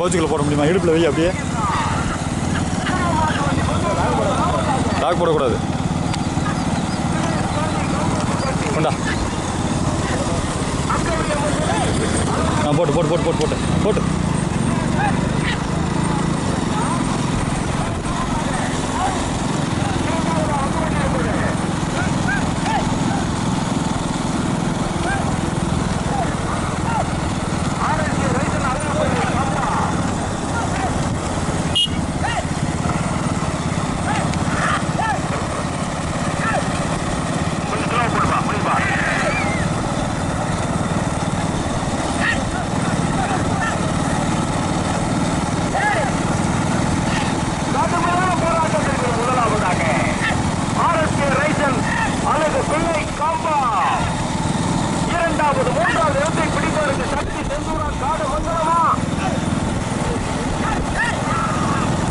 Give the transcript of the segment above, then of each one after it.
பவுச்சுக்குள்ள போட முடியுமா? இடுப்பில் வை அப்படியே. லாக் போடக்கூடாது. கொண்டா. நான் போட்டு போட்டு போட்டு போட்டு போட்டு போட்டு கடுமையான போராட்டத்திற்கு முதலாவதாக ஆர்எஸ்கே ரைசன் அல்லது பிள்ளை காம்பா இரண்டாவது மூன்றாவது இடத்தை பிடிப்பதற்கு சக்தி செந்தூரா காடு மங்கலமா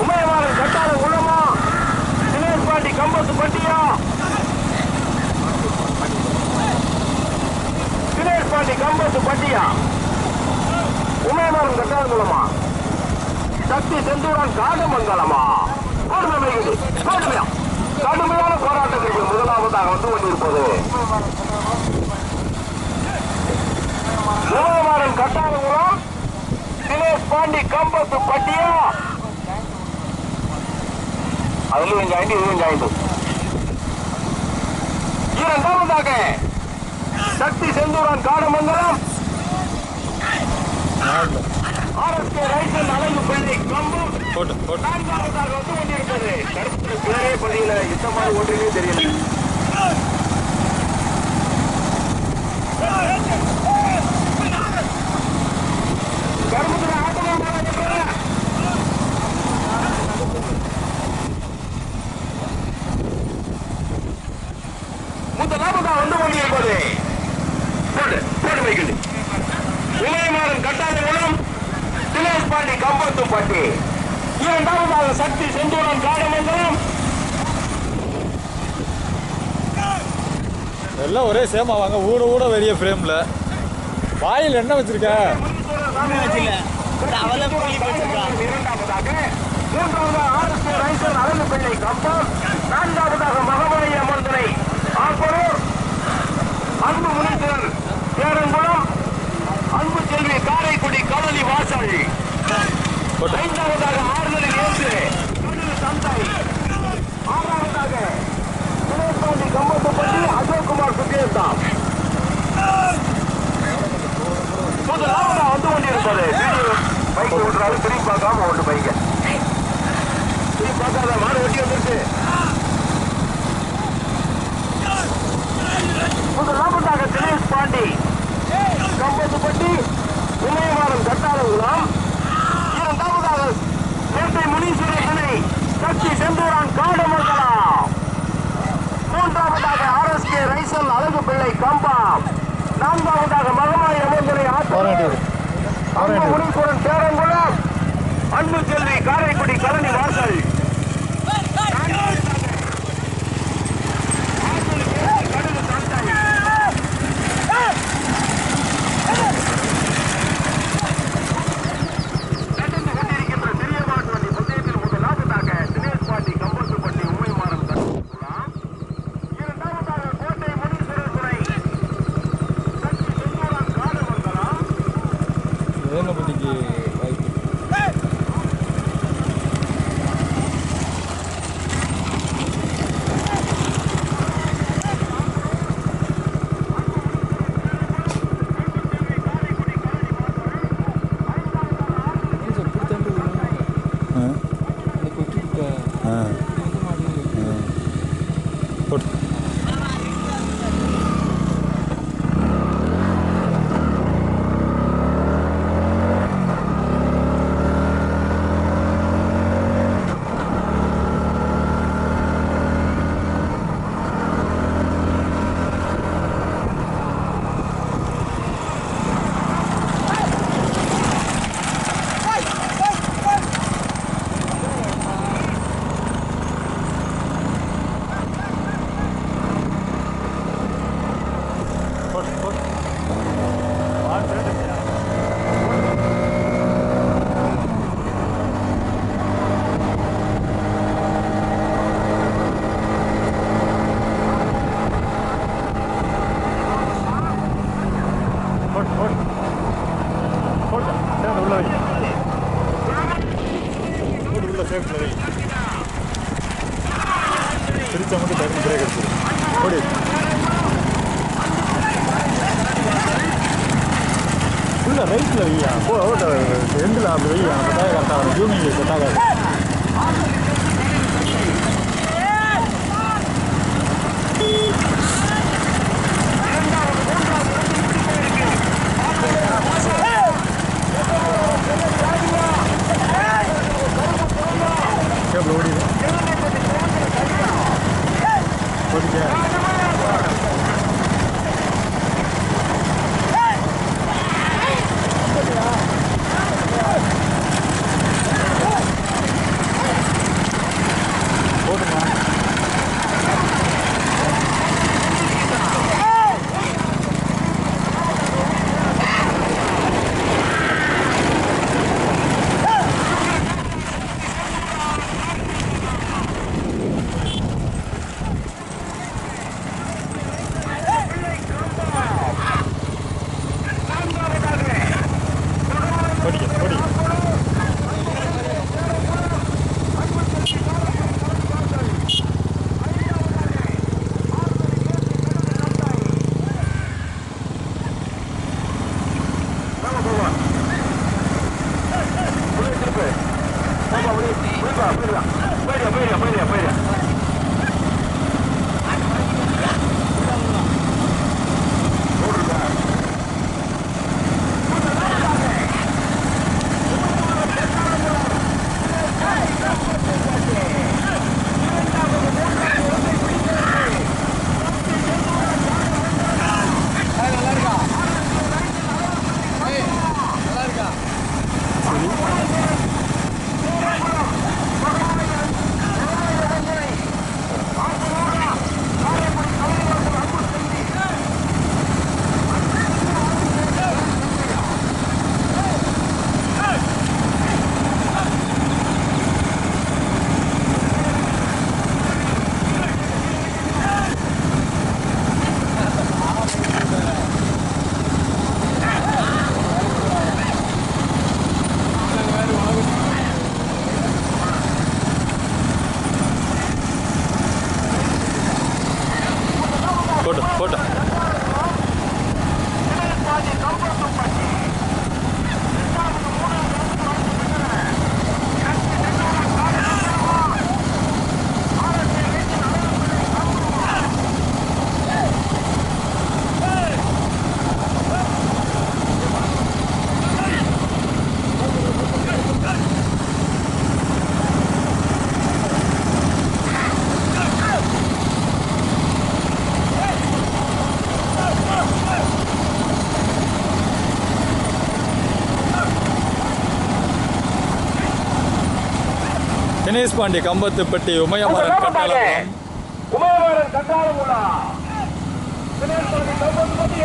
உமையவாளன் கட்டாத குளமா தினேஷ் பாண்டி கம்பத்து பட்டியா தினேஷ் பாண்டி கம்பத்து பட்டியா உமையவாளன் கட்டாத குளமா சக்தி செந்தூரான் காடமங்கலமா கடுமையானது கடுமையா கடுமையான போராட்டத்திற்கு முதலாவதாக வந்து கொண்டிருப்பது உலகமாறன் கட்டாளங்குளம் தினேஷ் பாண்டி கம்பத்து பட்டியா? அதுல கொஞ்சம் ஐந்து இது கொஞ்சம் ஐந்து. இரண்டாவதாக சக்தி செந்தூரான் காடமங்கலம் ஆர்எஸ்கே ரைசன் அழகு பிள்ளை கம்பம் நான்காவதாக வந்து கொண்டிருப்பது கருப்பு பேரே பதியில இந்த மாதிரி ஒன்றுமே தெரியல கரும்புல ஆட்டமா போறாங்க முதலாவதா வந்து கொண்டிருப்பது போடு போடு வைக்கண்டு இளையமாறன் கட்டாத குளம் தினேஷ் பாண்டி கம்பத்து பாண்டி இரண்டாவதாக சக்தி செந்தூரன் காடமங்கலம் எல்லாம் ஒரே சேமா வாங்க. ஊட ஊட வெறிய ஃப்ரேமில் வாயில் என்ன வச்சிருக்க? நான்காவதாக மகமாயி அமர்ந்தனை ஆப்பரூர் அன்பு முனீஸ்வரன் பேரங்குளம் அன்பு செல்வி காரைக்குடி கவலி வாசாளி ஐந்தாவதாக ஆறுதலில் ஏற்று கடலூர் ஆறாவதாக கம்பத்துப்பட்டி அசோக்குமார் சுகேந்தாம் முதலாவதா வந்து கொண்டிருப்பது பைக் ஓட்டுறாரு திரும்பி பார்க்காம ஓட்டு பைக்க திரும்பி பார்க்காத மாடு ஓட்டி வந்துருச்சு முதலாவதாக தினேஷ் பாண்டி. கம்பத்துப்பட்டி இமயவாரம் கட்டாளங்குளம் இரண்டாவதாக கோட்டை முனீஸ்வரனை சக்தி செந்தூரான் காடமங்கலம். மூன்றாவதாக ஆர்எஸ்கே ரைசல் அழகு பிள்ளை கம்பம் நான்காவதாக மகமாய் ஆத்தூர் அன்பு முனீஸ்வரன் பேரங்குளம் அன்பு செல்வி காரைக்குடி கலனி வாசல். Hold it. உள்ள ரைட்ல வையா போ ரெண்டுல அப்படி வையா அந்த டயர் கரெக்டாக வரும் ஜூனியர் இந்த டயர் ஓடிடு Podcast. தினேஷ் பாண்டி கம்பத்துப்பட்டி உமையமரன் கட்டளம் உமயவரன் கண்டாளமுலா தினேஷ் பாண்டி கம்பத்துப்பட்டி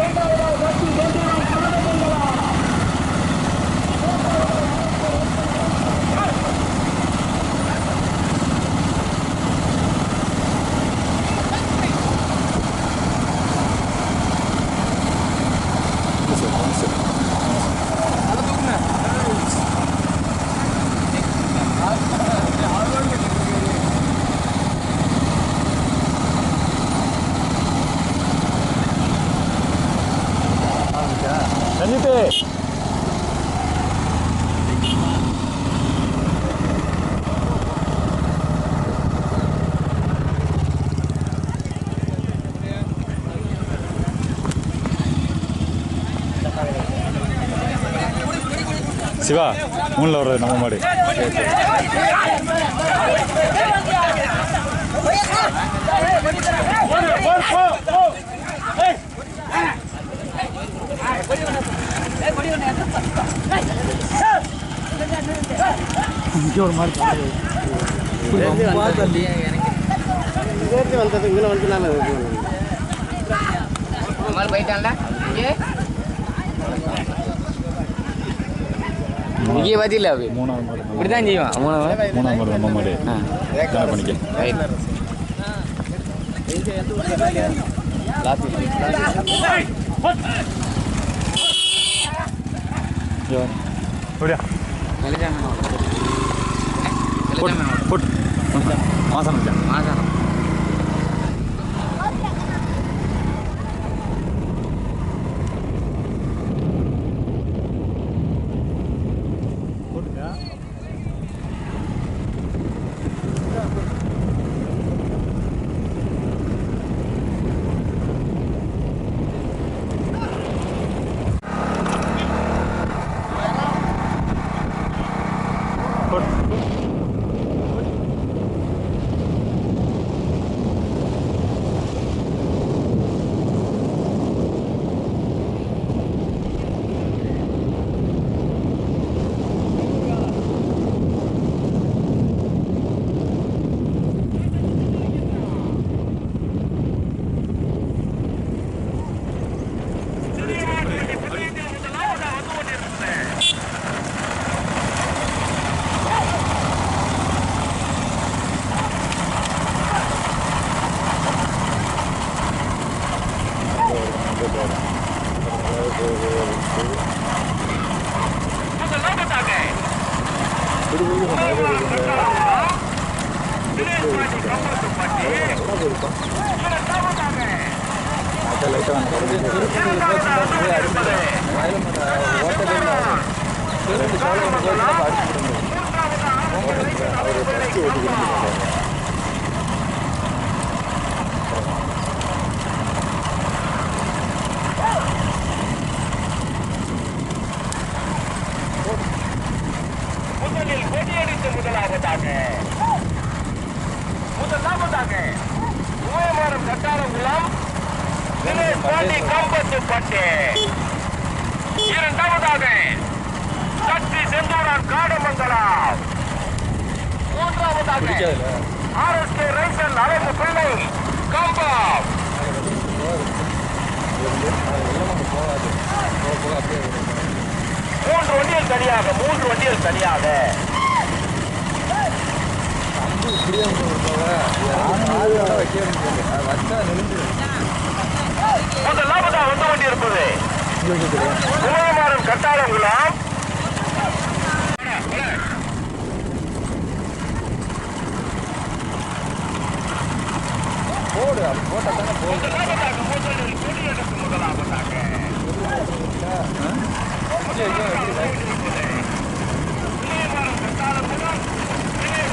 சிவா மூணில் வர்றது நம்ம மாடு. இங்கே ஒரு மாதிரி வந்தது இங்கே வந்து நான் போயிட்டான்ல. இங்கே பார்த்தில்ல அப்படி. மூணாவது மாடு இப்படி தான் செய்வான் மூணாவது மூணாவது மாடு நம்ம மாடு. என்ன பண்ணிக்க போட்டு போட்டு மாசம் வச்சா மாதம் முதலாவதாக தினேஷ் பாண்டி கம்பத்துப்பட்டி இரண்டாவதாக முதலில் கொடியடித்து முதலாவதாக முதலாவதாக உயமரம் கட்டாரங்குளம் தினேஷ் பாண்டி கம்பத்து பட்டு. இரண்டாவதாக சக்தி செந்தூரான் காடமங்கலம். மூன்றாவதாக ஆர்எஸ்கே ரைசன் அழகு பிள்ளை கம்பம். மூன்று வண்டிகள் தனியாக மூன்று வண்டிகள் தனியாக. முதலாவதாக வந்து கொண்டிருப்பது. குமாரன் கட்டாரங்குளம் முதலாவதாக முதலில் கொடியெடுத்து முதலாவதாக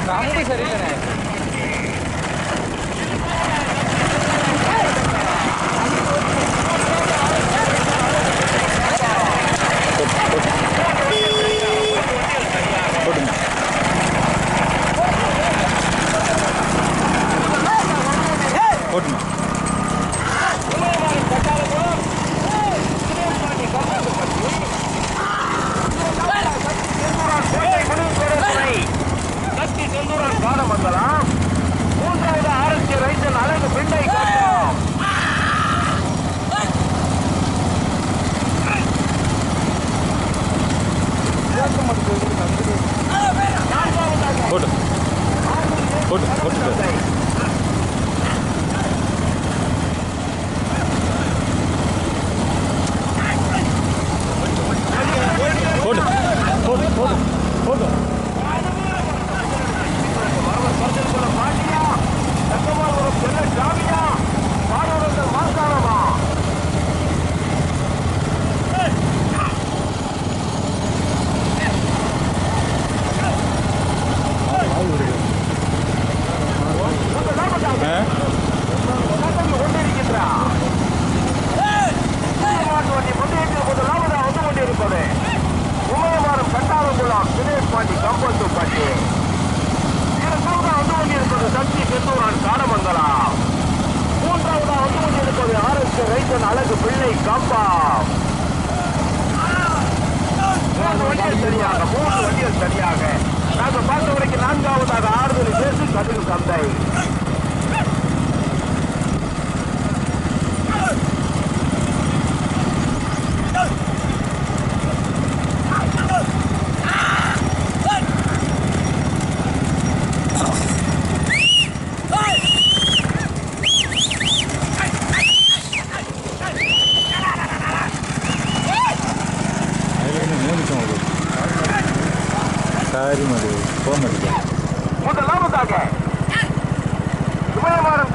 குமாரன் சரி அழகு பிள்ளை கம்பா மூன்று வண்டிகள் சரியாக மூன்று வண்டிகள் சரியாக நாங்கள் பார்த்த வரைக்கும் நான்காவதாக ஆறுதல் பேசும் கதிர் சந்தை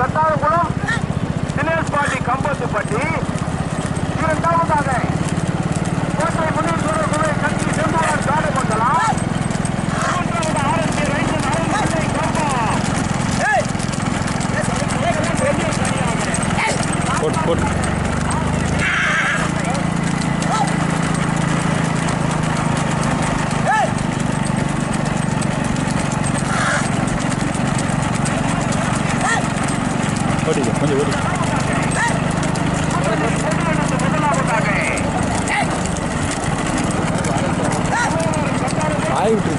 இமயமரம் கட்டாரகுளம் தினேஷ் கம்பத்துப்பட்டி இரண்டாவதாக கோட்டை முனீஸ்வரர் துறை கட்சி செந்தூரன் காடமங்கலம் ஆரம்பி போட்டு போட்டு trying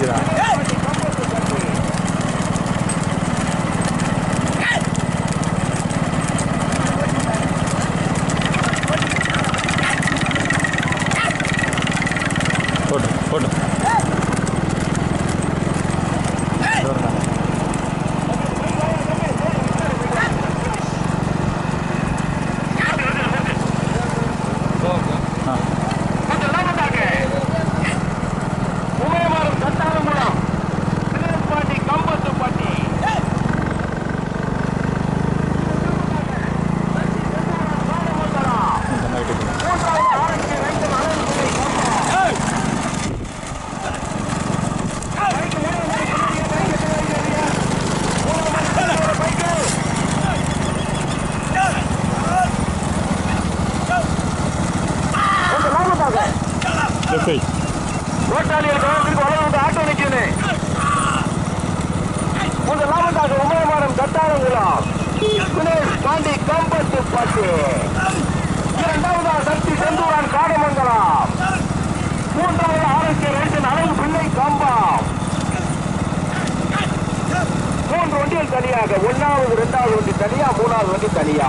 வண்டிகள் தனியாக ஒன்னாவது இரண்டாவது வண்டி தனியா மூணாவது வண்டி தனியா?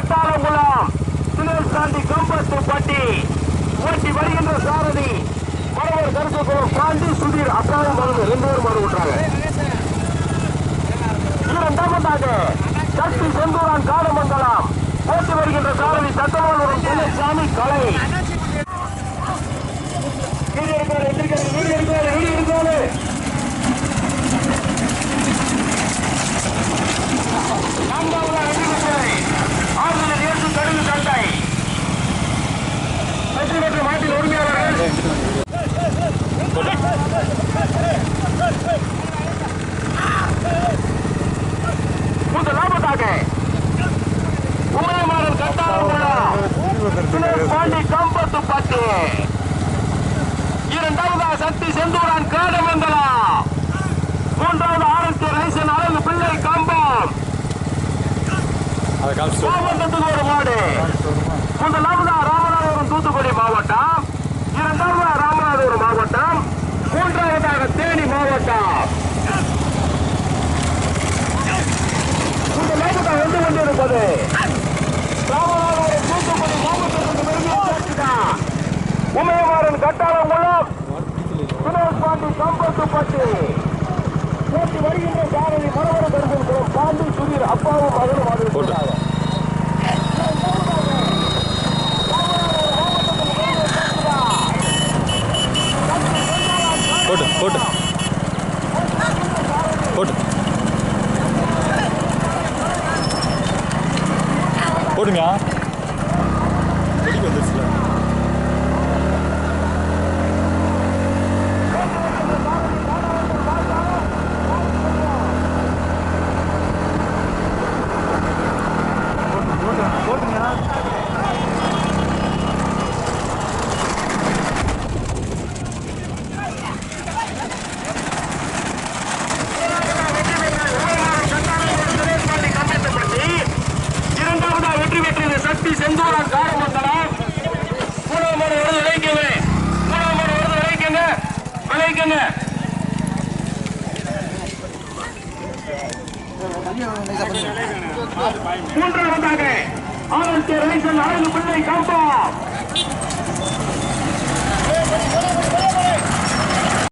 பட்டாளங்குளம். சுழல் சாந்தி கம்பத்து பட்டி. ஓட்டி வருகின்ற சாரதி. மரவர் கருத்து குளம் சாந்தி சுதீர் அப்பாவும் மருந்து ரெண்டு பேரும் மருந்து விட்டுறாங்க இரண்டாவதாக சக்தி செந்தூரான் காலமங்கலம். ஓட்டி வருகின்ற சாரதி சட்டமன்றம் குலசாமி கலை. வீடு இருக்காரு வீடு இருக்காரு வீடு இருக்காரு நான்காவது ஆறுதல் ஏற்று தடுகு சண்டை வெற்றி பெற்ற மாட்டின் உரிமையாளர்கள் வட்டாரம் மூலம் சுரேஷ் பாண்டி கம்பத்துப்பட்டி நேற்று வருகின்ற சாரணி மனோகர பெருங்குளம் பாண்டி சுதீர் அப்பாவும் மகனும் ஆதரிக்கிறார்கள் போட்டு. போட்டு போட்டு. போடுங்க